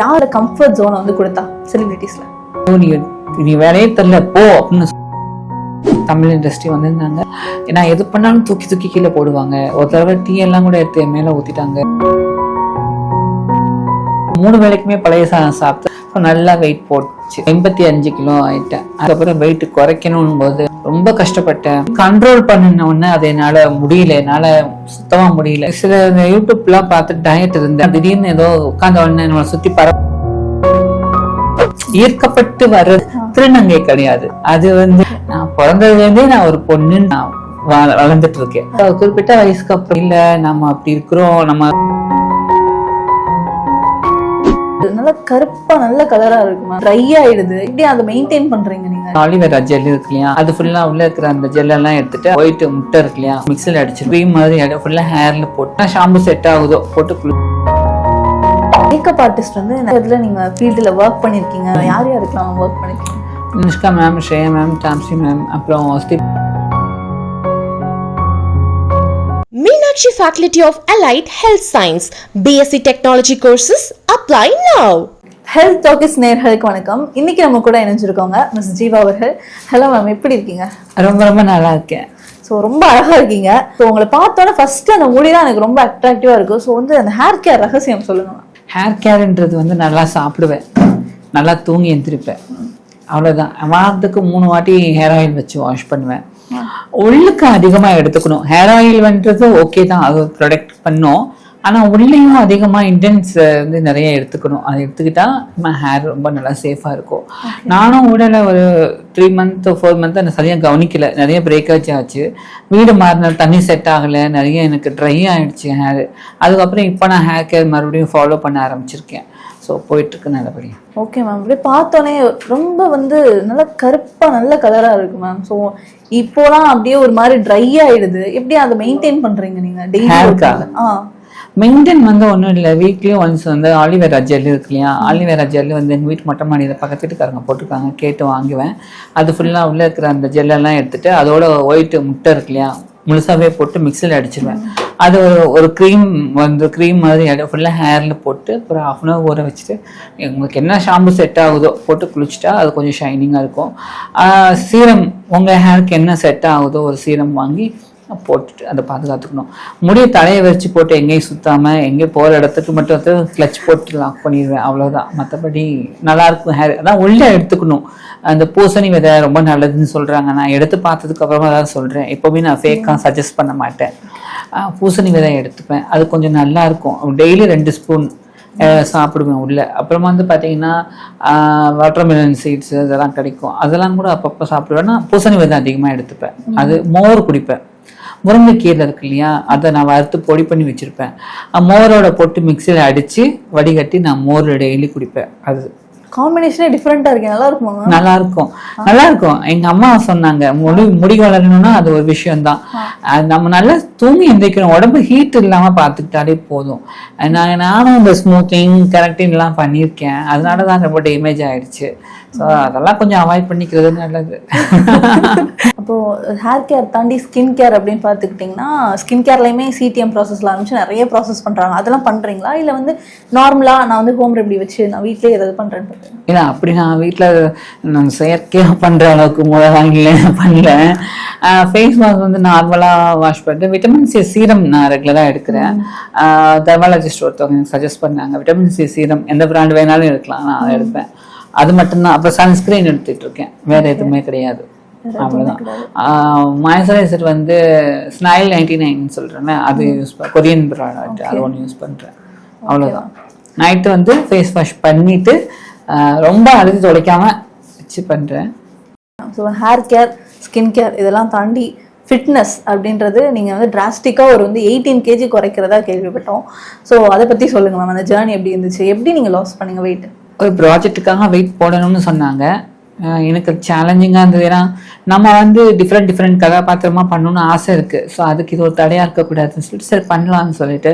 யார கம்ஃபர்ட் ஜோனை வந்து கொடுத்தா செலிபிரிட்டிஸ்ல நீ நீ வேலையே தெரியல போ அப்படின்னு தமிழ் இண்டஸ்ட்ரி வந்திருந்தாங்க. ஏன்னா எது பண்ணாலும் தூக்கி தூக்கி கீழே போடுவாங்க. ஒரு தடவை டீ எல்லாம் கூட எடுத்து என் மேல ஊத்திட்டாங்க. மூணு வேளைக்குமே பழைய சாதம் சாப்பிட்டு நல்லா வெயிட் போட்டுச்சு. எண்பத்தி அஞ்சு கிலோ ஆயிட்டேன். அதுக்கப்புறம் வெயிட் குறைக்கணும் போது ரொம்ப கஷ்டப்பட்டேன். கண்ட்ரோல் பண்ணின உடனே அது என்னால முடியல என்னால சுத்தமா முடியல. சில இந்த யூடியூப்லாம் பார்த்து டயட் இருந்தேன். திடீர்னு ஏதோ உட்காந்த உடனே நம்மளை சுத்தி பர ஈர்க்கப்பட்டு வர்ற திருநங்கை கிடையாது. அது வந்து நான் பிறந்ததுலேருந்தே நான் ஒரு பொண்ணு நான் வள- வளர்ந்துட்டு இருக்கேன். குறிப்பிட்ட வயசுக்கு அப்புறம் இல்லை நம்ம அப்படி இருக்கிறோம் நம்ம நல்ல கருப்பா நல்ல கலரா இருக்குமா? ட்ரை ஆயிடுது. எப்படி அதை மெயின்டைன் பண்றீங்க நீங்க? ஆலிவேரா ஜெல் இருக்கு இல்லையா அது ஃபுல்லா உள்ள இருக்கிற அந்த ஜெல் எல்லாம் எடுத்துட்டு ஒயிட் முட்டை இருக்கு இல்லையா மிக்சியில் அடிச்சு க்ரீம் மாதிரி ஃபுல்லா ஹேர்ல போட்டு. ஷாம்பு செட் ஆகுதோ? போட்டு மேக்கப் ஆர்டிஸ்ட் வந்து இதுல நீங்க ஃபீல்டுல ஒர்க் பண்ணிருக்கீங்க. யார் யாருக்கெல்லாம் ஒர்க் பண்ணிருக்கீங்க? அனுஷ்கா மேம் ஸ்ரேயா மேம் டாம்சி மேம் அப்புறம் ஸ்டிப் Meenakshi Faculty of Allied Health Science, BSc Technology courses, apply now. Health talkies நேர்களுக்கு வணக்கம். இன்னைக்கு நம்ம கூட இணைஞ்சிருக்கோங்க மிஸ் ஜீவா அவர்கள். ஹலோ மேம் எப்படி இருக்கீங்க? ரொம்ப ரொம்ப நல்லா இருக்கேன். ஸோ ரொம்ப அழகா இருக்கீங்க. ஸோ உங்களை பார்த்தோன்னே ஃபர்ஸ்ட் அந்த முடி தான் எனக்கு ரொம்ப அட்ராக்டிவா இருக்கும் ஸோ வந்து அந்த ஹேர் கேர் ரகசியம் சொல்லுங்க மேம் ஹேர் கேர்ன்றது வந்து நல்லா சாப்பிடுவேன். நல்லா தூங்கி எந்திரிப்பேன். அவ்வளோதான் வாரத்துக்கு மூணு வாட்டி ஹேர் ஆயில் வச்சு வாஷ் பண்ணுவேன். உள்ளுக்கு அதிகமாக எடுத்துக்கணும். ஹேர் ஆயில்ன்றது ஓகே தான். அது ப்ரொடக்ட் பண்ணோம். ஆனால் உள்ளேயும் அதிகமாக இன்டென்ஸ் வந்து நிறைய எடுத்துக்கணும். அதை எடுத்துக்கிட்டா நம்ம ஹேர் ரொம்ப நல்லா சேஃபாக இருக்கும். நானும் உடலை ஒரு த்ரீ மந்த் ஃபோர் மந்த் நான் சரியாக கவனிக்கல. நிறைய பிரேக்கேஜ் ஆச்சு. வீடு மாறின தண்ணி செட் ஆகலை. நிறைய எனக்கு ட்ரை ஆயிடுச்சு ஹேர் அதுக்கப்புறம் இப்போ நான் ஹேர் கேர் மறுபடியும் ஃபாலோ பண்ண ஆரம்பிச்சிருக்கேன். ஸோ போயிட்டுருக்கு நல்லபடியாக ஓகே மேம் அப்படியே பார்த்தோன்னே ரொம்ப வந்து நல்ல கருப்பா நல்ல கலரா இருக்கு மேம் ஸோ இப்போலாம் அப்படியே ஒரு மாதிரி ட்ரை ஆயிடுது. எப்படி அதை மெயின்டைன் பண்றீங்க நீங்க? டெய்லி ஆ. மெயின்டைன் வந்து ஒன்றும் இல்லை. வீக்லி ஒன்ஸ் வந்து ஆலிவேரா ஜெல் இருக்கு இல்லையா? ஆலிவேரா ஜெல் வந்து எங்கள் வீட்டு மொட்டை மாடியில் பக்கத்து வீட்டுக்காரங்க போட்டிருக்காங்க. கேட்டு வாங்குவேன். அது ஃபுல்லாக உள்ளே இருக்கிற அந்த ஜெல்லெல்லாம் எடுத்துட்டு அதோட ஒயிட் முட்டை இருக்கு இல்லையா? முழுசாவே போட்டு மிக்சியில் அடிச்சிருவேன். அது ஒரு ஒரு க்ரீம் வந்து க்ரீம் மாதிரி ஃபுல்லாக ஹேரில் போட்டு ஒரு ஹாஃப் அன் ஹவர் ஊற வச்சுட்டு உங்களுக்கு என்ன ஷாம்பு செட் ஆகுதோ போட்டு குளிச்சுட்டா அது கொஞ்சம் ஷைனிங்காக இருக்கும். சீரம் உங்கள் ஹேருக்கு என்ன செட் ஆகுதோ ஒரு சீரம் வாங்கி போட்டுட்டு அதை பாதுகாத்துக்கணும். முடிய தலையை வச்சு போட்டு எங்கேயும் சுத்தாம எங்கேயும் போகிற இடத்துக்கு மட்டும் வந்து கிளச் போட்டு லாக் பண்ணிடுவேன் அவ்வளோதான் மற்றபடி நல்லா இருக்கும் ஹேர் அதான் உள்ளே எடுத்துக்கணும். அந்த பூசணி விதை ரொம்ப நல்லதுன்னு சொல்றாங்க. நான் எடுத்து பார்த்ததுக்கு அப்புறமா தான் சொல்றேன். எப்போவுமே நான் ஃபேக்காக சஜஸ்ட் பண்ண மாட்டேன். பூசணி விதை எடுத்துப்பேன். அது கொஞ்சம் நல்லா இருக்கும் டெய்லி ரெண்டு ஸ்பூன் சாப்பிடுவேன் உள்ள. அப்புறமா வந்து பார்த்தீங்கன்னா வாட்டர்மெலன் சீட்ஸ் அதெல்லாம் கிடைக்கும். அதெல்லாம் கூட அப்பப்போ சாப்பிடுவேன். நான் பூசணி விதை அதிகமாக எடுத்துப்பேன். அது மோர் குடிப்பேன். முருங்கைக்கீரை இருக்கு இல்லையா? அதை நான் வறுத்து பொடி பண்ணி வச்சிருப்பேன். மோரோட போட்டு மிக்சியில் அடித்து வடிகட்டி நான் மோர் டெய்லி குடிப்பேன். அது காம்பினேஷனே டிஃப்ரெண்டா இருக்கு நல்லா இருக்குமா நல்லா இருக்கும் நல்லா இருக்கும் எங்க அம்மா சொன்னாங்க முடி முடி வளரணும்னா அது ஒரு விஷயம்தான். அது நம்ம நல்லா தூங்கி எந்திரிக்கணும். உடம்பு ஹீட் இல்லாம பாத்துக்கிட்டாலே போதும். நான் நானும் இந்த ஸ்மூத்திங் கரெக்டிங் எல்லாம் பண்ணியிருக்கேன். அதனால தான் ரொம்ப டேமேஜ் ஆயிடுச்சு. ஸோ அதெல்லாம் கொஞ்சம் அவாய்ட் பண்ணிக்கிறது நல்லது. அப்போ ஹேர் கேர் தாண்டி ஸ்கின் கேர் அப்படின்னு பார்த்துக்கிட்டிங்கன்னா ஸ்கின் கேர்லையுமே சிடிஎம் ப்ராசஸ்ல ஆரம்பிச்சு நிறைய ப்ராசஸ் பண்றாங்க. அதெல்லாம் பண்றீங்களா? இல்லை வந்து நார்மலா நான் வந்து ஹோம் ரெமெடி வச்சு நான் வீட்லயே ஏதாவது பார்க்குறேன் ஏன்னா அப்படி நான் வீட்டில் நான் செயற்கையாக பண்ணுற அளவுக்கு முத வாங்கல பண்ணல. ஃபேஸ் வாஷ் வந்து நார்மலாக வாஷ் பண்ணிட்டு விட்டமின் சி சீரம் நான் ரெகுலராக எடுக்கிறேன். டெர்மாலஜிஸ்ட் ஒருத்தவங்க எனக்கு சஜஸ்ட் பண்ணாங்க. விட்டமின் சி சீரம் எந்த பிராண்ட் வேணாலும் எடுக்கலாம். நான் அதை எடுப்பேன். அது மட்டும்தான். அப்புறம் சன்ஸ்கிரீன் எடுத்துட்டு இருக்கேன் வேற எதுவுமே கிடையாது. அவ்வளோதான் மாய்ஸ்சரைசர் வந்து ஸ்னைல் நைன்டி நைன் சொல்கிறேன் அது யூஸ் கொரியன் ப்ராடக்ட் அது ஒன்று யூஸ் பண்ணுறேன் அவ்வளோதான் நைட்டு வந்து ஃபேஸ் வாஷ் பண்ணிட்டு ரொம்ப அழுது துடைக்காம வச்சு பண்ணுறேன் so hair care skin care இதெல்லாம் தாண்டி ஃபிட்னஸ் அப்படின்றது நீங்கள் வந்து டிராஸ்டிக்காக ஒரு வந்து எயிட்டீன் கேஜி குறைக்கிறதா கேள்விப்பட்டோம். ஸோ அதை பற்றி சொல்லுங்க மேம் அந்த ஜேர்னி எப்படி இருந்துச்சு? எப்படி நீங்கள் லாஸ் பண்ணீங்க வெயிட் ஒரு ப்ராஜெக்ட்டுக்காக வெயிட் போடணும்னு சொன்னாங்க. எனக்கு சேலஞ்சிங்காக இருந்தது. ஏன்னா நம்ம வந்து டிஃப்ரெண்ட் டிஃப்ரெண்ட் கதாபாத்திரமா பண்ணணும்னு ஆசை இருக்குது ஸோ அதுக்கு இது ஒரு தடையாக இருக்கக்கூடாதுன்னு சொல்லிட்டு சரி பண்ணலாம்னு சொல்லிட்டு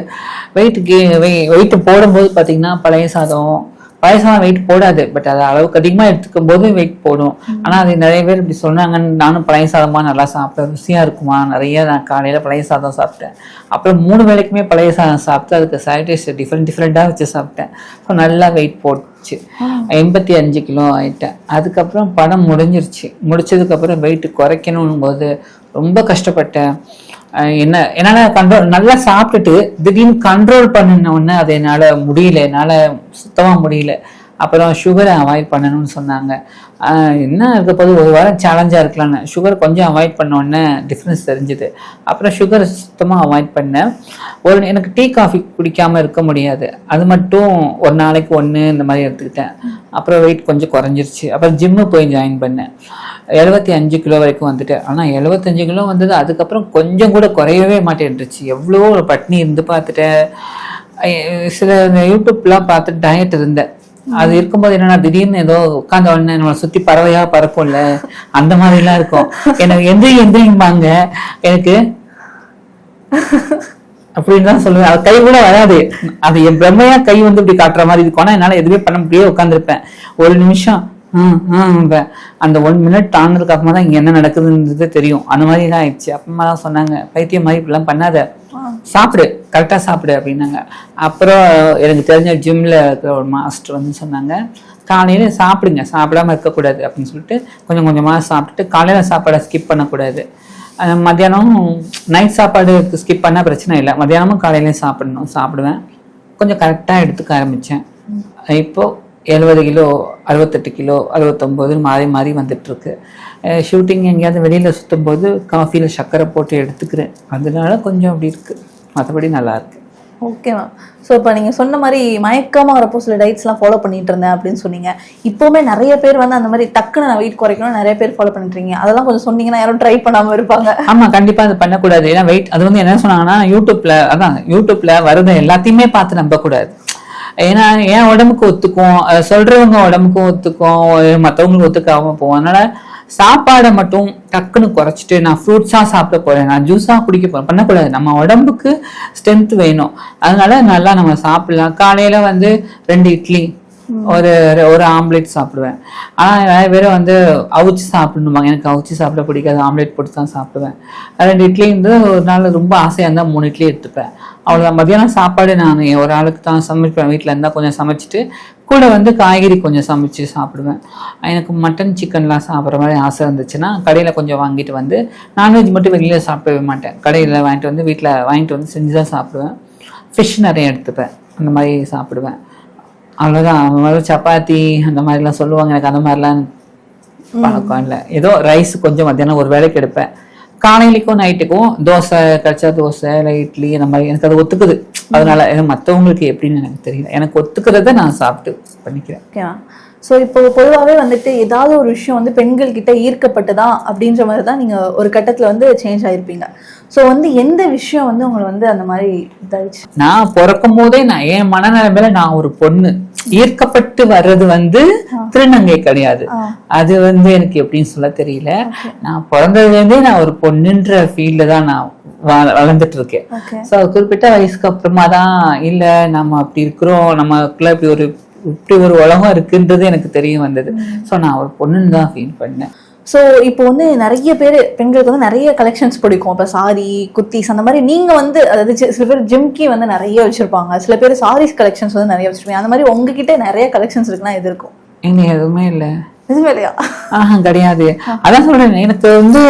வெயிட் கே வெயிட் போடும்போது பார்த்தீங்கன்னா பழைய சாதம் வயசான வெயிட் போடாது. பட் அது அளவுக்கு அதிகமா எடுத்துக்கும் போது வெயிட் போடும். ஆனா அது நிறைய பேர் இப்படி சொன்னாங்கன்னு நானும் பழைய சாதமா நல்லா சாப்பிட்டேன் ருசியா இருக்குமா? நிறைய நான் காலையில பழைய சாதம் சாப்பிட்டேன். அப்புறம் மூணு வேளைக்குமே பழைய சாதம் சாப்பிட்டு அதுக்கு சைட் டிஃப்ரெண்ட் டிஃப்ரெண்டா வச்சு சாப்பிட்டேன். ஸோ நல்லா வெயிட் போட்டுச்சு எண்பத்தி அஞ்சு கிலோ ஆயிட்டேன். அதுக்கப்புறம் படம் முடிஞ்சிருச்சு. முடிச்சதுக்கு அப்புறம் வெயிட் குறைக்கணும் போது ரொம்ப கஷ்டப்பட்டேன். என்ன என்னால் கண்ட்ரோல் நல்லா சாப்பிட்டுட்டு திடீர்னு கண்ட்ரோல் பண்ணின உடனே அது என்னால் முடியல. என்னால் சுத்தமாக முடியல. அப்புறம் சுகரை அவாய்ட் பண்ணணும்னு சொன்னாங்க. என்ன இருக்க போது ஒரு வாரம் சேலஞ்சாக இருக்கலாம்னு. சுகர் கொஞ்சம் அவாய்ட் பண்ண உடனே டிஃப்ரென்ஸ் தெரிஞ்சுது. அப்புறம் சுகர் சுத்தமாக அவாய்ட் பண்ணேன் ஒரு எனக்கு டீ காஃபி குடிக்காமல் இருக்க முடியாது. அது மட்டும் ஒரு நாளைக்கு ஒன்று இந்த மாதிரி எடுத்துக்கிட்டேன். அப்புறம் வெயிட் கொஞ்சம் குறைஞ்சிருச்சு. அப்புறம் ஜிம்மு போய் ஜாயின் பண்ணேன். எழுபத்தி அஞ்சு கிலோ வரைக்கும் வந்துட்டேன். ஆனால் எழுபத்தஞ்சு கிலோ வந்தது அதுக்கப்புறம் கொஞ்சம் கூட குறையவே மாட்டேன்ருச்சு எவ்வளோ ஒரு பட்னி இருந்து பார்த்துட்டேன். சில யூடியூப்லாம் பார்த்து டயட் இருந்தேன். அது இருக்கும்போது என்னன்னா திடீர்னு ஏதோ உட்காந்த உடனே நம்மளை சுத்தி பறவையா பறப்போம்ல அந்த மாதிரி எல்லாம் இருக்கும். எனக்கு எந்திரி எந்திரிம்பாங்க. எனக்கு அப்படின்னு தான் சொல்லுவேன். அது கை கூட வராது. அது என் பிரம்மையா கை வந்து இப்படி காட்டுற மாதிரி இருக்கும். ஆனா என்னால எதுவுமே பண்ண முடியாது. உட்காந்துருப்பேன் ஒரு நிமிஷம் அந்த ஒன் மினிட் ஆனதுக்கு அப்புறமா தான் இங்க என்ன நடக்குதுன்றது தெரியும். அந்த மாதிரி தான் ஆயிடுச்சு. அப்புறமா தான் சொன்னாங்க பைத்தியம் மாதிரி இப்படிலாம் பண்ணாத. சாப்பிடு. கரெக்டாக சாப்பிடு அப்படின்னாங்க. அப்புறம் எனக்கு தெரிஞ்ச ஜிம்ல இருக்கிற ஒரு மாஸ்டர் வந்து சொன்னாங்க காலையில சாப்பிடுங்க. சாப்பிடாம இருக்கக்கூடாது அப்படின்னு சொல்லிட்டு கொஞ்சம் கொஞ்சமா சாப்பிட்டுட்டு காலையில சாப்பாடை ஸ்கிப் பண்ணக்கூடாது. மத்தியானம் நைட் சாப்பாடு ஸ்கிப் பண்ணா பிரச்சனை இல்லை. மத்தியானமும் காலையிலயும் சாப்பிடணும். சாப்பிடுவேன். கொஞ்சம் கரெக்டாக எடுத்துக்க ஆரம்பிச்சேன். இப்போ எழுபது கிலோ அறுபத்தெட்டு கிலோ அறுபத்தொம்போது மாறி மாறி வந்துட்டு இருக்கு ஷூட்டிங் எங்கேயாவது வெளியில சுத்தும் போது காஃபியில் சர்க்கரை போட்டு எடுத்துக்கிறேன். அதனால கொஞ்சம் அப்படி இருக்கு. மற்றபடி நல்லா இருக்கு. ஓகே மேம் ஸோ இப்போ நீங்கள் சொன்ன மாதிரி மயக்கமாக வரப்போ சில டயட்ஸ்லாம் ஃபாலோ பண்ணிட்டு இருந்தேன் அப்படின்னு சொன்னீங்க. இப்போவுமே நிறைய பேர் வந்து அந்த மாதிரி டக்குன்னு நான் வெயிட் குறைக்கணும் நிறைய பேர் ஃபாலோ பண்ணிட்டு இருக்கீங்க. அதெல்லாம் கொஞ்சம் சொன்னீங்கன்னா யாரும் ட்ரை பண்ணாமல் இருப்பாங்க. ஆமா கண்டிப்பா அது பண்ணக்கூடாது. ஏன்னா வெயிட் அது வந்து என்ன சொன்னாங்கன்னா யூடியூப்ல அதான் யூடியூப்ல வரத எல்லாத்தையுமே பார்த்து நம்பக்கூடாது. ஏன்னா என் உடம்புக்கு ஒத்துக்கும்? சொல்றவங்க உடம்புக்கும் ஒத்துக்கும். மற்றவங்களுக்கு ஒத்துக்காம போகும். அதனால சாப்பாடை மட்டும் டக்குன்னு குறைச்சிட்டு நான் ஃப்ரூட்ஸா சாப்பிட போறேன். நான் ஜூஸா குடிக்க போறேன். பண்ணக்கூடாது. நம்ம உடம்புக்கு ஸ்ட்ரென்த் வேணும். அதனால நல்லா நம்ம சாப்பிடலாம். காலையில வந்து ரெண்டு இட்லி ஒரு ஒரு ஆம்லெட் சாப்பிடுவேன். ஆனா நிறைய பேர் வந்து அவிச்சு சாப்பிடணுமாங்க எனக்கு அவிச்சு சாப்பிட பிடிக்காது. ஆம்லெட் போட்டு தான் சாப்பிடுவேன். ரெண்டு இட்லி வந்து ஒரு நாள் ரொம்ப ஆசையா இருந்தா மூணு இட்லி எடுத்துப்பேன். அவ்வளவுதான். மத்தியானம் சாப்பாடு நான் ஒரு ஆளுக்கு தான் சமைப்பேன். வீட்டில் இருந்தால் கொஞ்சம் சமைச்சிட்டு கூட வந்து காய்கறி கொஞ்சம் சமைச்சு சாப்பிடுவேன். எனக்கு மட்டன் சிக்கன்லாம் சாப்பிட்ற மாதிரி ஆசை இருந்துச்சுன்னா கடையில் கொஞ்சம் வாங்கிட்டு வந்து நான்வெஜ் மட்டும் வெளியில் சாப்பிடவே மாட்டேன். கடையில் வாங்கிட்டு வந்து வீட்டில் வாங்கிட்டு வந்து செஞ்சு தான் சாப்பிடுவேன். ஃபிஷ் நிறைய எடுத்துப்பேன். அந்த மாதிரி சாப்பிடுவேன். அவ்வளோதான் அந்த மாதிரி சப்பாத்தி அந்த மாதிரிலாம் சொல்லுவாங்க. எனக்கு அந்த மாதிரிலாம் பழக்கம் இல்லை. ஏதோ ரைஸ் கொஞ்சம் மத்தியானம் ஒரு வேளைக்கு எடுப்பேன். காலையிலைக்கும் நைட்டுக்கும் தோசை கடிச்சா தோசை இல்லை இட்லி அந்த மாதிரி எனக்கு அது ஒத்துக்குது. அதனால மற்றவங்களுக்கு எப்படின்னு எனக்கு தெரியல. எனக்கு ஒத்துக்கிறத நான் சாப்பிட்டு பண்ணிக்கிறேன். ஓகேவா? ஸோ இப்போ பொதுவாகவே வந்துட்டு ஏதாவது ஒரு விஷயம் வந்து பெண்கள் கிட்ட ஈர்க்கப்பட்டதா அப்படின்ற மாதிரி தான் நீங்கள் ஒரு கட்டத்தில் வந்து சேஞ்ச் ஆயிருப்பீங்க. ஸோ வந்து எந்த விஷயம் வந்து உங்களை வந்து அந்த மாதிரி இதாயிடுச்சு? நான் பிறக்கும் போதே நான் என் மனநிலைமையில நான் ஒரு பொண்ணு. ஈர்க்கப்பட்டு வர்றது வந்து திருநங்கை கிடையாது. அது வந்து எனக்கு எப்படின்னு சொல்ல தெரியல. நான் பிறந்ததுல இருந்தே நான் ஒரு பொண்ணுன்ற ஃபீல்ட்ல தான் நான் வளர்ந்துட்டு இருக்கேன் ஸோ குறிப்பிட்ட வயசுக்கு அப்புறமா தான் இல்ல நம்ம அப்படி இருக்கிறோம். நமக்குள்ள இப்படி ஒரு இப்படி ஒரு உலகம் இருக்குன்றது எனக்கு தெரிய வந்தது. ஸோ நான் ஒரு பொண்ணுன்னு தான் ஃபீல் பண்ணேன். ஸோ இப்போ வந்து நிறைய பேர் பெண்களுக்கு வந்து நிறைய கலெக்ஷன்ஸ் பிடிக்கும். இப்போ சாரி குர்த்திஸ் அந்த மாதிரி நீங்க வந்து அதாவது சில பேர் ஜிம்கி வந்து நிறைய வச்சிருப்பாங்க. சில பேர் சாரீஸ் கலெக்ஷன்ஸ் வந்து நிறைய வச்சிருப்பாங்க. அந்த மாதிரி உங்ககிட்ட நிறைய கலெக்ஷன்ஸ் இருக்குன்னா எது இருக்கும்? எங்க எதுவுமே இல்லை. நிஜமே இல்லையா ஆஹா கிடையாது. அதான் சொல்றேன் எனக்கு வந்து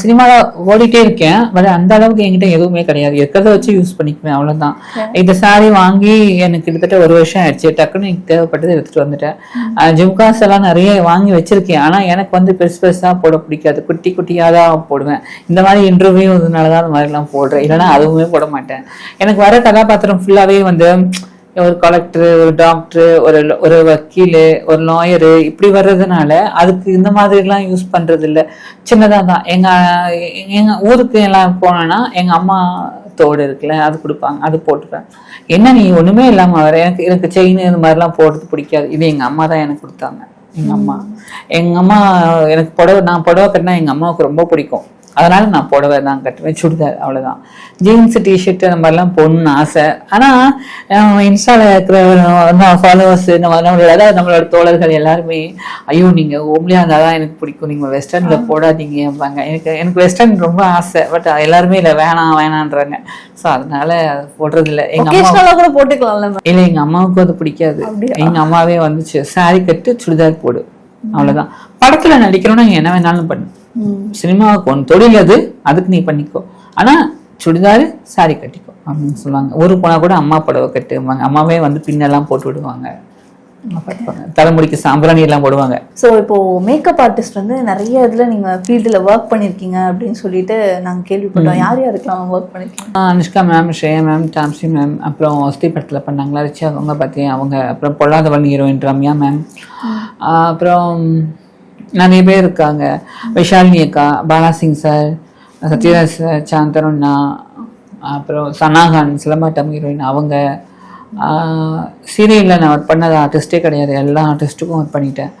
சினிமால ஓடிட்டே இருக்கேன். பட் அந்த அளவுக்கு என்கிட்ட எதுவுமே கிடையாது. இருக்கிறத வச்சு யூஸ் பண்ணிக்குவேன் அவ்வளவுதான். இந்த saree வாங்கி எனக்கு கிட்டத்தட்ட ஒரு வருஷம் ஆயிடுச்சு. டக்குன்னு எனக்கு தேவைப்பட்டதை எடுத்துட்டு வந்துட்டேன். ஜும்காஸ் எல்லாம் நிறைய வாங்கி வச்சிருக்கேன். ஆனா எனக்கு வந்து பெருசு பெருசா போட பிடிக்காது. குட்டி குட்டியா தான் போடுவேன். இந்த மாதிரி இன்டர்வியூ இதனாலதான் அந்த மாதிரி எல்லாம் போடுறேன். இல்லைன்னா அதுவுமே போட மாட்டேன். எனக்கு வர கதாபாத்திரம் ஃபுல்லாவே வந்து ஒரு கலெக்டர் ஒரு டாக்டர் ஒரு ஒரு வக்கீல் ஒரு லாயரு இப்படி வர்றதுனால அதுக்கு இந்த மாதிரிலாம் யூஸ் பண்றது இல்ல சின்னதாக தான். எங்க எங்க ஊருக்கு எல்லாம் போனேன்னா எங்க அம்மா தோடு இருக்குல்ல அது கொடுப்பாங்க. அது போட்டுப்பேன். என்ன நீ ஒண்ணுமே இல்லாம வர? எனக்கு எனக்கு செயின் இந்த மாதிரிலாம் போடுறது பிடிக்காது. இது எங்க அம்மா தான் எனக்கு கொடுத்தாங்க. எங்க அம்மா. எங்க அம்மா எனக்கு புடவை நான் புடவை கட்டினா எங்க அம்மாவுக்கு ரொம்ப பிடிக்கும். அதனால நான் புடவை தான் கட்டுவேன் சுடிதார் அவ்வளவுதான். ஜீன்ஸ் டிஷர்ட் அந்த மாதிரிலாம் போடணும்னு ஆசை. ஆனா அஹ் இன்ஸ்டால இருக்கிற ஃபாலோவர்ஸ் நம்மளோட அதாவது நம்மளோட தோழர்கள் எல்லாருமே ஐயோ நீங்க ஓம்லியா இருந்தாதான் எனக்கு பிடிக்கும். நீங்க வெஸ்டர்ன்ல போடாதீங்க அப்படிம்பாங்க. எனக்கு எனக்கு வெஸ்டர்ன் ரொம்ப ஆசை. பட் எல்லாருமே இல்லை வேணாம் வேணான்றாங்க. ஸோ அதனால அது போடுறது இல்லை எங்க அம்மா கூட போட்டுக்கலாம்ல. இல்ல எங்க அம்மாவுக்கு அது பிடிக்காது. அப்படியா? எங்க அம்மாவே வந்துச்சு saree கட்டு சுடிதார் போடு. அவ்வளவுதான். படத்துல நடிக்கிறோம்னா நீ என்ன வேணாலும் பண்ணு. சினிமாவுக்கு ஒன்று தொழில் அது அதுக்கு நீ பண்ணிக்கோ. ஆனா சுடிதார் saree கட்டிக்கோ அப்படின்னு சொல்லுவாங்க. ஊருக்கு போனா கூட அம்மா புடவை கட்டுவாங்க. அம்மாவே வந்து பின்னெல்லாம் போட்டு விடுவாங்க. தலைமுடிக்கு சாம்பிராணி எல்லாம் போடுவாங்க. ஸோ இப்போ மேக்கப் ஆர்டிஸ்ட் வந்து நிறைய இதுல நீங்க ஃபீல்டில் ஒர்க் பண்ணிருக்கீங்க அப்படின்னு சொல்லிட்டு நாங்க கேள்விப்பட்டோம். யார் யாருக்கெல்லாம் ஒர்க் பண்ணிருக்கீங்க? Ah Anushka ma'am Shreya ma'am டாம்சி மேம் அப்புறம் ஸ்ரீ படத்தில் பண்ணாங்களா? ரிச்சி அவங்க பார்த்தேன் அவங்க அப்புறம் பொல்லாதவன் ஹீரோயின் ரம்யா மேம் அப்புறம் நிறைய பேர் இருக்காங்க. விஷாலினி அக்கா பாலாசிங் சார் சத்யராஜ் சார் சாந்தரண்ணா அப்புறம் சனாகான் சிலம்பாட்டம் ஹீரோயின் அவங்க. சீரியலில் நான் ஒர்க் பண்ணது ஆர்டிஸ்டே கிடையாது. எல்லா ஆர்டிஸ்ட்டுக்கும் ஒர்க் பண்ணிட்டேன்.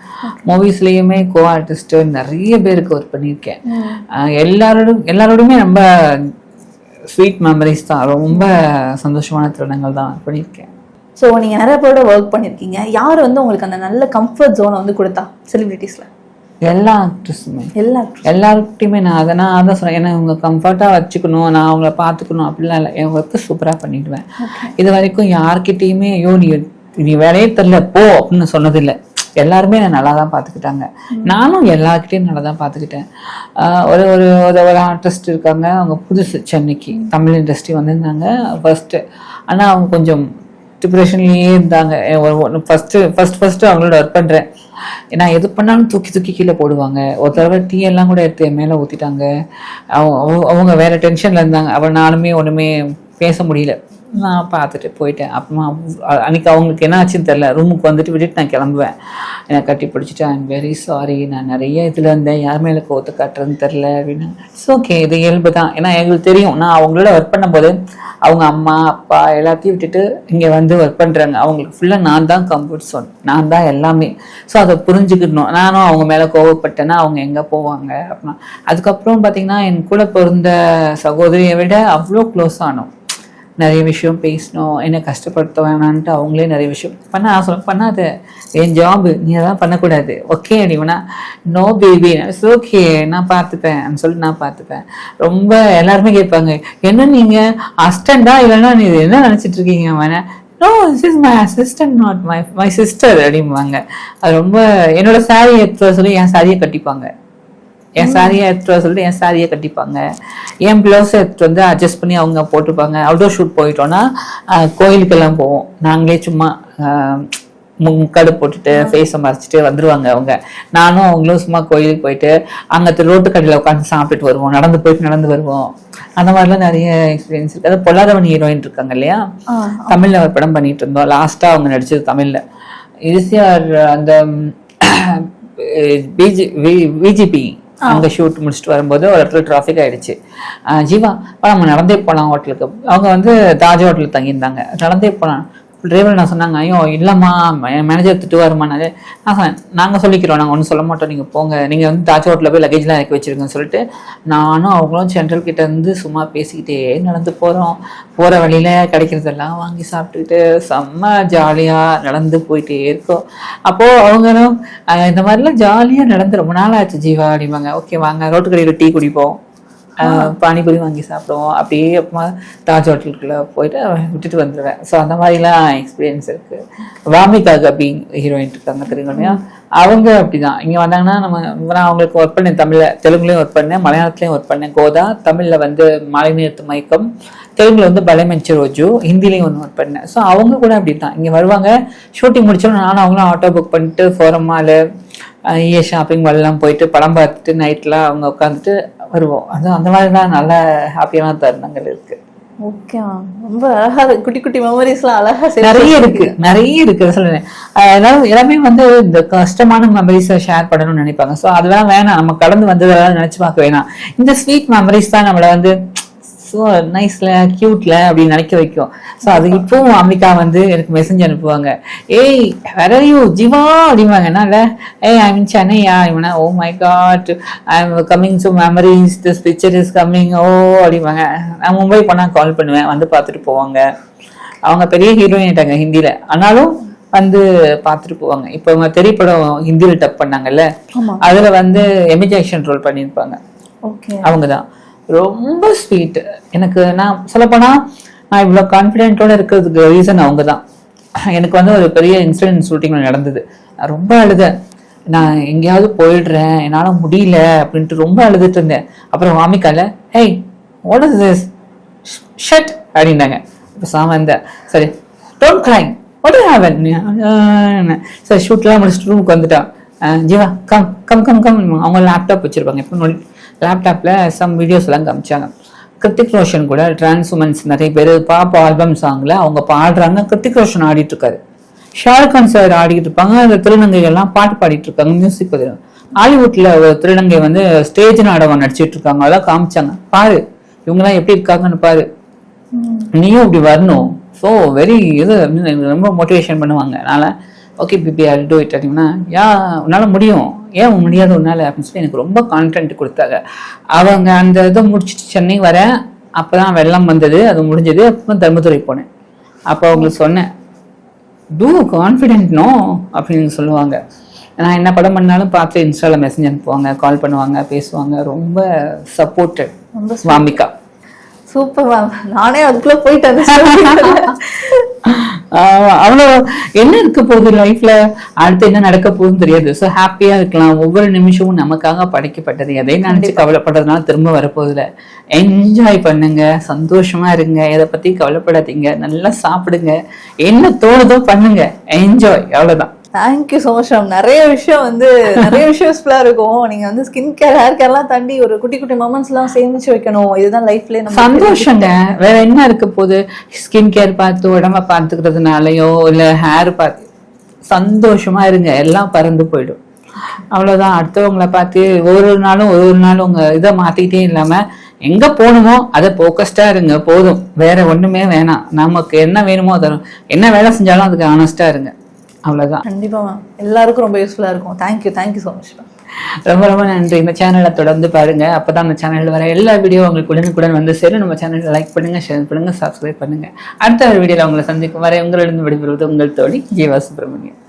மூவிஸ்லேயுமே கோ ஆர்டிஸ்ட்டு நிறைய பேருக்கு ஒர்க் பண்ணியிருக்கேன். எல்லாரோடும் எல்லாரோடையுமே ரொம்ப ஸ்வீட் மெமரிஸ் தான். ரொம்ப சந்தோஷமான தருணங்கள் தான் பண்ணியிருக்கேன். ஸோ நீங்க நிறைய பேரோட ஒர்க் பண்ணிருக்கீங்க யார் வந்து உங்களுக்கு அந்த நல்ல கம்ஃபர்ட் ஜோனை வந்து கொடுத்தா? செலிபிரிட்டிஸ்ல எல்லா ஆக்ட்ரஸுமே எல்லா எல்லாருக்கிட்டையுமே நான் அதை நான் அதான் சொன்னேன். ஏன்னா அவங்க கம்ஃபர்ட்டாக வச்சுக்கணும். நான் அவங்கள பார்த்துக்கணும். அப்படிலாம் இல்லை. என் ஒர்க்கு சூப்பராக பண்ணிடுவேன். இது வரைக்கும் யார்கிட்டயுமே ஐயோ நீ நீ வேலையே தெரில போ அப்படின்னு சொன்னதில்லை. எல்லாருமே என்னை நல்லா தான் பார்த்துக்கிட்டாங்க நானும் எல்லாருக்கிட்டையும் நல்லா தான் பார்த்துக்கிட்டேன் ஒரு ஒரு ஒரு ஒரு ஆர்டிஸ்ட் இருக்காங்க. அவங்க புதுசு சென்னைக்கு. தமிழ் இண்டஸ்ட்ரி வந்திருந்தாங்க. ஃபர்ஸ்ட்டு ஆனால் அவங்க கொஞ்சம் டிப்ரெஷன்லேயே இருந்தாங்க. ஃபஸ்ட்டு ஃபர்ஸ்ட் ஃபஸ்ட்டு அவங்களோட ஒர்க் பண்ணுறேன் நான் எது பண்ணாலும் தூக்கி தூக்கி கீழே போடுவாங்க. ஒரு தடவை டீ எல்லாம் கூட எடுத்து என் மேலே ஊற்றிட்டாங்க அவங்க அவங்க வேற டென்ஷனில் இருந்தாங்க. அவள் நானுமே ஒன்றுமே பேச முடியல. நான் பார்த்துட்டு போயிட்டேன். அப்புறமா அன்றைக்கி அன்னைக்கு அவங்களுக்கு என்ன ஆச்சுன்னு தெரில ரூமுக்கு வந்துட்டு விட்டுட்டு நான் கிளம்புவேன். என்னை கட்டி பிடிச்சிட்டு ஐம் வெரி சாரி நான் நிறைய இதில் இருந்தேன். யார் மேலே கோத்து காட்டுறதுன்னு தெரில அப்படின்னு. இட்ஸ் ஓகே இது இயல்பு தான். ஏன்னா எங்களுக்கு தெரியும். நான் அவங்களோட ஒர்க் பண்ணும்போது அவங்க அம்மா அப்பா எல்லாத்தையும் விட்டுட்டு இங்கே வந்து ஒர்க் பண்ணுறாங்க அவங்களுக்கு ஃபுல்லாக நான் தான் கம்ஃபர்ட் சோன் நான் தான் எல்லாமே. ஸோ அதை புரிஞ்சுக்கிடணும் நானும் அவங்க மேலே கோவப்பட்டேன்னா அவங்க எங்கே போவாங்க? அப்படின்னா அதுக்கப்புறம் பார்த்தீங்கன்னா என் கூட பிறந்த சகோதரியை விட அவ்வளோ க்ளோஸ் ஆனோம். நிறைய விஷயம் பேசணும். என்னை கஷ்டப்படுத்த வேணான்ட்டு அவங்களே நிறைய விஷயம் பண்ண சொல்ல பண்ணாத. என் ஜாபு நீ அதான் பண்ணக்கூடாது. ஓகே அப்படின்னா நோ பேபி ஓகே நான் பார்த்துப்பேன். சொல்லிட்டு நான் பார்த்துப்பேன். ரொம்ப எல்லாருமே கேட்பாங்க என்ன நீங்கள் அஸ்டண்டா இல்லைன்னா நீ இது என்ன நினச்சிட்டு இருக்கீங்க அவனை? No this is my assistant not my my sister அப்படிம்பாங்க. அது ரொம்ப என்னோட சாரியை சொல்லி என் சாரியை கட்டிப்பாங்க. என் சாரியை எடுத்துட்டு வர சொல்லிட்டு என் சாரியை கட்டிப்பாங்க. என் ப்ளவுஸை எடுத்துட்டு வந்து அட்ஜஸ்ட் பண்ணி அவங்க போட்டுப்பாங்க. அவுட்டோர் ஷூட் போயிட்டோன்னா கோயிலுக்கெல்லாம் போவோம். நாங்களே சும்மா முக்காடு போட்டுட்டு ஃபேஸை மறைச்சிட்டு வந்துருவாங்க அவங்க. நானும் அவங்களும் சும்மா கோயிலுக்கு போயிட்டு அங்கே ரோட்டு கடையில் உட்காந்து சாப்பிட்டுட்டு வருவோம். நடந்து போயிட்டு நடந்து வருவோம். அந்த மாதிரிலாம் நிறைய எக்ஸ்பீரியன்ஸ் இருக்கு. அது பொல்லாதவன் ஹீரோயின் இருக்காங்க இல்லையா? தமிழ்ல ஒரு படம் பண்ணிட்டு இருந்தோம். லாஸ்டா அவங்க நடிச்சது தமிழ்ல. ஈஸியார் அந்த பிஜி விஜிபி. அங்கே ஷூட் முடிச்சுட்டு வரும்போது ஒரு இடத்துல டிராஃபிக் ஆயிடுச்சு. ஜீவா நம்ம நடந்தே போகலாம் ஹோட்டலுக்கு அவங்க வந்து தாஜ் ஹோட்டலில் தங்கியிருந்தாங்க. நடந்தே போகலாம் டிரைவர் நான் சொன்னாங்க ஐயோ இல்லைம்மா மேனேஜர் திட்டுவாருமானாலே நான் சொன்னேன் நாங்கள் சொல்லிக்கிறோம் நாங்கள் ஒன்றும் சொல்ல மாட்டோம் நீங்கள் போங்க. நீங்கள் வந்து தாஜ் ஹோட்டலில் போய் லக்கேஜ்லாம் இறக்கி வச்சுருக்கேன்னு சொல்லிட்டு நானும் அவங்களும் சென்ட்ரல் கிட்ட இருந்து சும்மா பேசிக்கிட்டே நடந்து போகிறோம் போகிற வழியில் கிடைக்கிறதெல்லாம் வாங்கி சாப்பிட்டுக்கிட்டு செம்ம ஜாலியாக நடந்து போயிட்டே இருக்கோம். அப்போது அவங்களும் இந்த மாதிரிலாம் ஜாலியாக நடந்து ரொம்ப நாள் ஆச்சு ஜீவா அப்படிம்பாங்க. ஓகே வாங்க ரோட்டு கடையில் டீ குடிப்போம். பானிபூரி வாங்கி சாப்பிடுவோம். அப்படியே அப்புறமா தாஜ் ஹோட்டலுக்குள்ள போயிட்டு விட்டுட்டு வந்துடுவேன் ஸோ அந்த மாதிரிலாம் எக்ஸ்பீரியன்ஸ் இருக்கு. வாமிகா கபிங் ஹீரோயின் இருக்காங்க தெரியும் அவங்க அப்படிதான். இங்க வந்தாங்கன்னா நம்ம நான் அவங்களுக்கு ஒர்க் பண்ணேன். தமிழ்ல தெலுங்குலயும் ஒர்க் பண்ணேன். மலையாளத்துலயும் ஒர்க் பண்ணேன். கோதா தமிழ்ல வந்து மாலை நேரத்து மயக்கம். தெலுங்குல வந்து பலமெஞ்சு ரோஜு. ஹிந்திலையும் ஒன்று ஒர்க் பண்ணேன். ஸோ அவங்க கூட அப்படி தான் இங்கே வருவாங்க. ஷூட்டிங் முடிச்சோன்னு நானும் அவங்களும் ஆட்டோ புக் பண்ணிட்டு ஃபோரம் மாலு ஏ ஷாப்பிங் மால்லாம் போயிட்டு படம் பார்த்துட்டு நைட்லாம் அவங்க உட்காந்துட்டு வருவோம். அது அந்த மாதிரி தான் நல்ல ஹாப்பியான தருணங்கள் இருக்கு. ஓகே ரொம்ப அழகா. குட்டி குட்டி மெமரிஸ்லாம் அழகா நிறைய இருக்கு. நிறைய இருக்கு. எல்லாரும் எல்லாமே வந்து இந்த கஷ்டமான மெமரிஸை ஷேர் பண்ணணும்னு நினைப்பாங்க. ஸோ அதெல்லாம் வேணாம். நம்ம கடந்து வந்ததெல்லாம் நினைச்சு பார்க்க வேணாம். இந்த ஸ்வீட் மெமரிஸ் தான் நம்மளை வந்து ஸோ நைஸ்ல கியூட்ல அப்படின்னு நினைக்க வைக்கும். ஸோ அது இப்பவும் அம்பிகா வந்து எனக்கு மெசேஜ் அனுப்புவாங்க. ஏய் வேற யூ ஜிவா! அப்படிம்பாங்க. என்னால? ஏய் ஐ மீன் சென்னையா இவனா ஓ my god I am coming to memories this picture is coming oh அப்படிம்பாங்க. நான் மும்பை போனால் கால் பண்ணுவேன். வந்து பார்த்துட்டு போவாங்க. அவங்க பெரிய ஹீரோயின் ஆயிட்டாங்க ஹிந்தியில. ஆனாலும் வந்து பார்த்துட்டு போவாங்க. இப்போ அவங்க திரைப்படம் ஹிந்தியில டப் பண்ணாங்கல்ல. அதுல வந்து எமி ஜாக்சன் ரோல் பண்ணியிருப்பாங்க. அவங்க தான் ரொம்ப ஸ்வீட் எனக்கு நான் சொல்லப்போனா நான் இவ்வளோ கான்ஃபிடென்ட்டோட இருக்கிறதுக்கு ரீசன் அவங்க தான் எனக்கு வந்து ஒரு பெரிய இன்சிடென்ட் ஷூட்டிங் நடந்தது. ரொம்ப அழுதேன். நான் எங்கேயாவது போயிடுறேன். என்னால் முடியல அப்படின்ட்டு ரொம்ப அழுதுட்டு இருந்தேன். அப்புறம் வாமிக்கால hey what is this shut அப்படின்னாங்க. இப்போ சாம இந்த சரி டோன்ட் கிரை வாட் ஹேவன் சரி ஷூட்லாம் முடிச்சுட்டு ரூமுக்கு வந்துட்டான். Jeeva come come come come அவங்க லேப்டாப் வச்சுருப்பாங்க. இப்போ லேப்டாப்பில் சம் வீடியோஸ்லாம் காமிச்சாங்க. கிருத்திக் ரோஷன் கூட டிரான்ஸ் உமன்ஸ் நிறைய பேர் பாப்பா ஆல்பம் சாங்ல அவங்க பாடுறாங்க. கிருத்திக் ரோஷன் ஆடிட்டு இருக்காரு ஷாருக் கான் சார் ஆடிட்டு இருப்பாங்க. அந்த திருநங்கைகள்லாம் பாட்டு பாடிட்டு இருக்காங்க மியூசிக் பதிவு. ஹாலிவுட்டில் ஒரு திருநங்கை வந்து ஸ்டேஜ் நாடகம் நடிச்சிட்டு இருக்காங்க. அதெல்லாம் காமிச்சாங்க. பாரு இவங்கெல்லாம் எப்படி இருக்காங்கன்னு பாரு. நீயும் இப்படி வரணும். ஸோ வெரி இது ரொம்ப மோட்டிவேஷன் பண்ணுவாங்க. அதனால okay BB I do it அப்படின்னா யா உன்னால் முடியும். ஏன் முடியாது உன்னால அப்படின்னு சொல்லி எனக்கு ரொம்ப கான்ஃபிடென்ட் கொடுத்தாங்க. அவங்க அந்த இதை முடிச்சுட்டு சென்னை வரேன். அப்பதான் வெள்ளம் வந்தது. அது முடிஞ்சது. அப்புறம் தர்மதுரை போனேன். அப்போ அவங்களுக்கு சொன்னேன் டூ கான்ஃபிடென்ட் நோ அப்படின்னு சொல்லுவாங்க. நான் என்ன படம் பண்ணாலும் பார்த்து இன்ஸ்டால மெசேஜ் அனுப்புவாங்க கால் பண்ணுவாங்க பேசுவாங்க. ரொம்ப சப்போர்ட்டட் ரொம்ப வாமிகா. சூப்பர் மேம் நானே அதுக்குள்ள போயிட்டேன். அவ்வளோ என்ன இருக்க போகுது லைஃப்ல அடுத்து என்ன நடக்க போகுதுன்னு தெரியாது. ஸோ ஹாப்பியா இருக்கலாம். ஒவ்வொரு நிமிஷமும் நமக்காக படைக்கப்பட்டது. எதையும் நினைச்சு கவலைப்படுறதுனால திரும்ப வரப்போகுதுல என்ஜாய் பண்ணுங்க. சந்தோஷமா இருங்க. எதை பத்தி கவலைப்படாதீங்க. நல்லா சாப்பிடுங்க. என்ன தோணுதோ பண்ணுங்க. என்ஜாய் அவ்வளவுதான். தேங்க்யூ ஸோ மச் மேம் நிறைய விஷயம் வந்து நிறைய விஷயம் யூஸ்ஃபுல்லாக இருக்கும். நீங்க வந்து ஸ்கின் கேர் ஹேர் கேர்லாம் தாண்டி ஒரு குட்டி குட்டி மொமெண்ட்ஸ்லாம் சேமிச்சு வைக்கணும். இதுதான் லைஃப்ல நம்ம சந்தோஷங்க. வேற என்ன இருக்க போகுது? ஸ்கின் கேர் பார்த்து உடம்ப பார்த்துக்கிறதுனாலயோ இல்ல ஹேர் பார்த்து சந்தோஷமா இருங்க. எல்லாம் பறந்து போயிடும். அவ்வளவுதான். அடுத்தவங்கள பார்த்து ஒரு ஒரு நாளும் ஒரு ஒரு நாளும் உங்க இதை மாத்திக்கிட்டே இல்லாம எங்க போகணுமோ அதை போக்கஸ்டா இருங்க. போதும். வேற ஒண்ணுமே வேணாம். நமக்கு என்ன வேணுமோ அதை என்ன வேலை செஞ்சாலும் அதுக்கு ஆனஸ்டா இருங்க. அவ்வளவுதான். கண்டிப்பா மேம் எல்லாருக்கும் ரொம்ப யூஸ்ஃபுல்லா இருக்கும். தேங்க்யூ தேங்க்யூ ஸோ மச் ரொம்ப ரொம்ப நன்றி. இந்த சேனலை தொடர்ந்து பாருங்க. அப்பதான் அந்த சேனல்ல வர எல்லா வீடியோ உங்களுக்கு உடனுக்குடன் வந்து சேரும். நம்ம சேனலை லைக் பண்ணுங்க ஷேர் பண்ணுங்க சப்ஸ்கிரைப் பண்ணுங்க. அடுத்த ஒரு வீடியோல உங்களை சந்திக்கும் வரை உங்களிடம் விடைபெறுவது உங்கள் தோழி ஜீவா சுப்பிரமணியன்.